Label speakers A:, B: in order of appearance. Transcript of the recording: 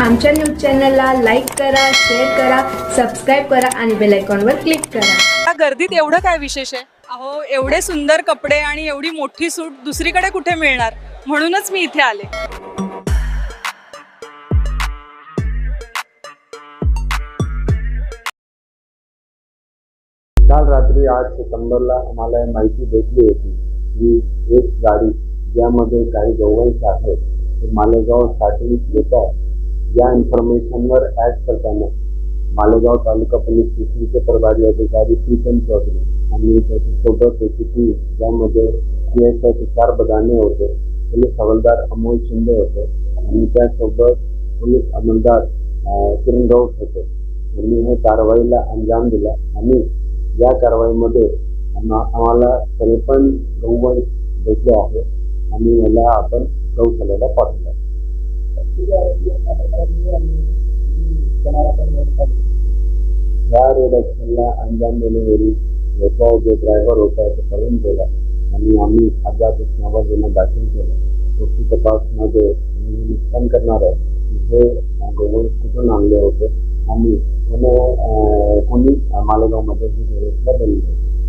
A: आमच्या न्यूज चॅनलला लाईक करा शेअर करा सबस्क्राईब करा आणि बेल आयकॉनवर क्लिक करा.
B: या गर्दीत एवढं काय विशेष आहे? अहो एवढे सुंदर कपडे आणि एवढी मोठी सूट दुसरीकडे कुठे मिळणार? म्हणूनच मी इथे आले.
C: काल रात्री आठ सितंबरला आम्हाला माहिती भेटली होती की एक गाडी ज्यामध्ये काही गवळीच आहेत ते मालेगावसाठी येतात या इन्फॉर्मेशनवर ऍड करताना मालेगाव तालुका पोलीस स्टेशनचे प्रभारी अधिकारी प्रीतम चौधरी आणि त्याच्यासोबत त्याची टीम ज्यामध्ये सी एस आयचे चार बदाने होते पोलीस हवालदार अमोल शिंदे होते आणि त्यासोबत पोलीस अंमलदार किरण राऊत होते. यांनी हे कारवाईला अंजाम दिला आणि या कारवाईमध्ये आम्हाला त्रेपन्न गौवंश भेटले आहे आणि याला आपण गौशालेला पाठवलं या रोड अंजाम देण्यावेळी याचा जो ड्रायव्हर होता तो पळून गेला आणि आम्ही अपघात नावा गुन्हा दाखल केला पुढची तपासमध्ये आम्ही निष्पन्न करणार आहे हे गौवंश कुठून आणले होते आणि कोणी कोणी मालेगावमध्ये ही